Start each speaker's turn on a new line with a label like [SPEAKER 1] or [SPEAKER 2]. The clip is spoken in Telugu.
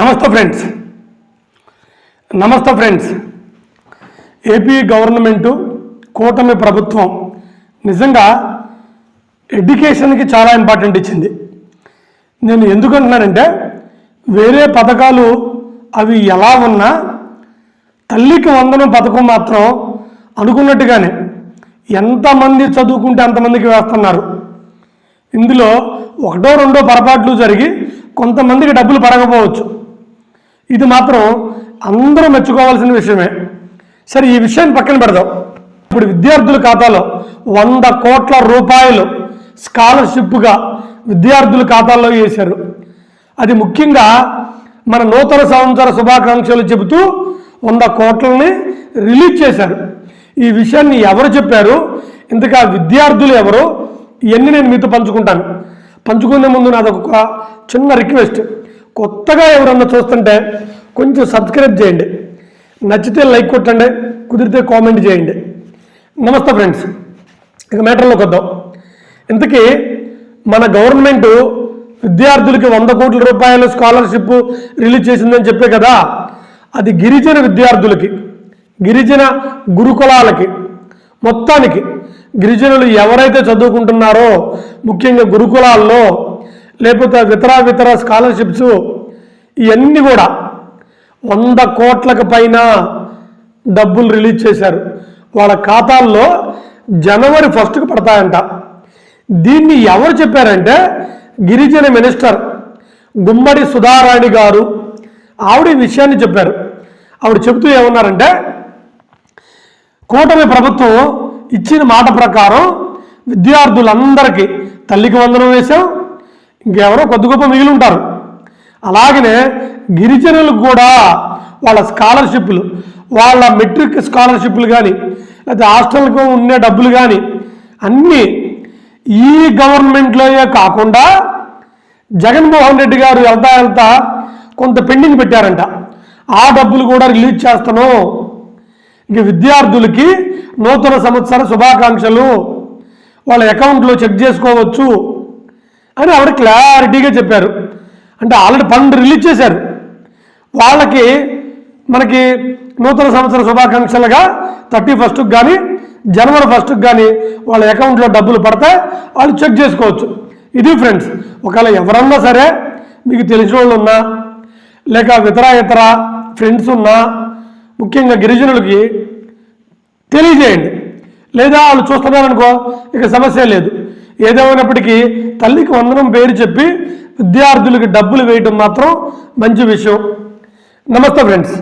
[SPEAKER 1] నమస్తే ఫ్రెండ్స్. నమస్తే ఫ్రెండ్స్. ఏపీ గవర్నమెంటు కూటమి ప్రభుత్వం నిజంగా ఎడ్యుకేషన్కి చాలా ఇంపార్టెంట్ ఇచ్చింది. నేను ఎందుకంటున్నానంటే వేరే పథకాలు అవి ఎలా ఉన్నా తల్లికి వందనం పథకం మాత్రం అనుకున్నట్టుగానే ఎంతమంది చదువుకుంటే అంతమందికి వేస్తున్నారు. ఇందులో ఒకటో రెండో పొరపాట్లు జరిగి కొంతమందికి డబ్బులు పడకపోవచ్చు. ఇది మాత్రం అందరూ మెచ్చుకోవాల్సిన విషయమే. సరే ఈ విషయాన్ని పక్కన పెడదాం. ఇప్పుడు విద్యార్థుల ఖాతాలో వంద కోట్ల రూపాయలు స్కాలర్షిప్గా విద్యార్థుల ఖాతాల్లో వేశారు. అది ముఖ్యంగా మన నూతన సంవత్సర శుభాకాంక్షలు చెబుతూ వంద కోట్లని రిలీజ్ చేశారు. ఈ విషయాన్ని ఎవరు చెప్పారు? ఇంతకా విద్యార్థులు ఎవరు? ఇవన్నీ నేను మీతో పంచుకుంటాను. పంచుకునే ముందు నాదొక ఒక చిన్న రిక్వెస్ట్. కొత్తగా ఎవరన్నా చూస్తుంటే కొంచెం సబ్స్క్రైబ్ చేయండి. నచ్చితే లైక్ కొట్టండి కుదిరితే కామెంట్ చేయండి. నమస్తే ఫ్రెండ్స్ ఇక మ్యాటర్లోకి వద్దాం. ఇంతకీ మన గవర్నమెంట్ విద్యార్థులకి వంద కోట్ల రూపాయల స్కాలర్షిప్ రిలీజ్ చేసిందని చెప్పే కదా అది గిరిజన విద్యార్థులకి గిరిజన గురుకులాలకి మొత్తానికి గిరిజనులు ఎవరైతే చదువుకుంటున్నారో ముఖ్యంగా గురుకులాల్లో లేకపోతే ఇతర ఇతర స్కాలర్షిప్స్ ఇవన్నీ కూడా వంద కోట్లకు పైన డబ్బులు రిలీజ్ చేశారు. వాళ్ళ ఖాతాల్లో జనవరి ఫస్ట్కి పడతాయంట. దీన్ని ఎవరు చెప్పారంటే గిరిజన మినిస్టర్ గుమ్మడి సుధారాణి గారు ఆవిడ ఈ విషయాన్ని చెప్పారు. ఆవిడ చెబుతూ ఏమన్నారంటే కూటమి ప్రభుత్వం ఇచ్చిన మాట ప్రకారం విద్యార్థులందరికీ తల్లికి వందనం వేశాం ఇంకెవరో కొద్ది గొప్ప మిగిలి ఉంటారు. అలాగనే గిరిజనులకు కూడా వాళ్ళ స్కాలర్షిప్లు వాళ్ళ మెట్రిక్ స్కాలర్షిప్లు కానీ లేకపోతే హాస్టల్కు ఉండే డబ్బులు కానీ అన్నీ ఈ గవర్నమెంట్లోయే కాకుండా జగన్మోహన్ రెడ్డి గారు వెళ్తా వెళ్తా కొంత పెండింగ్ పెట్టారంట. ఆ డబ్బులు కూడా రిలీజ్ చేస్తాను. ఇక విద్యార్థులకి నూతన సంవత్సర శుభాకాంక్షలు. వాళ్ళ అకౌంట్లో చెక్ చేసుకోవచ్చు. అని ఆవిడ క్లారిటీగా చెప్పారు. అంటే ఆల్రెడీ ఫండ్ రిలీజ్ చేశారు. వాళ్ళకి మనకి నూతన సంవత్సర శుభాకాంక్షలుగా థర్టీ ఫస్ట్కి కానీ జనవరి ఫస్ట్కి కానీ వాళ్ళ అకౌంట్లో డబ్బులు పడితే వాళ్ళు చెక్ చేసుకోవచ్చు. ఇది ఫ్రెండ్స్ ఒకవేళ ఎవరన్నా సరే మీకు తెలిసిన వాళ్ళు ఉన్నా లేక ఇతర ఇతర ఫ్రెండ్స్ ఉన్నా ముఖ్యంగా గిరిజనులకి తెలియజేయండి. లేదా వాళ్ళు చూస్తున్నారనుకో ఇక సమస్య లేదు. ఏదేమైనప్పటికీ తల్లికి వందనం పేరు చెప్పి విద్యార్థులకు డబ్బులు వేయటం మాత్రం మంచి విషయం. నమస్తే ఫ్రెండ్స్.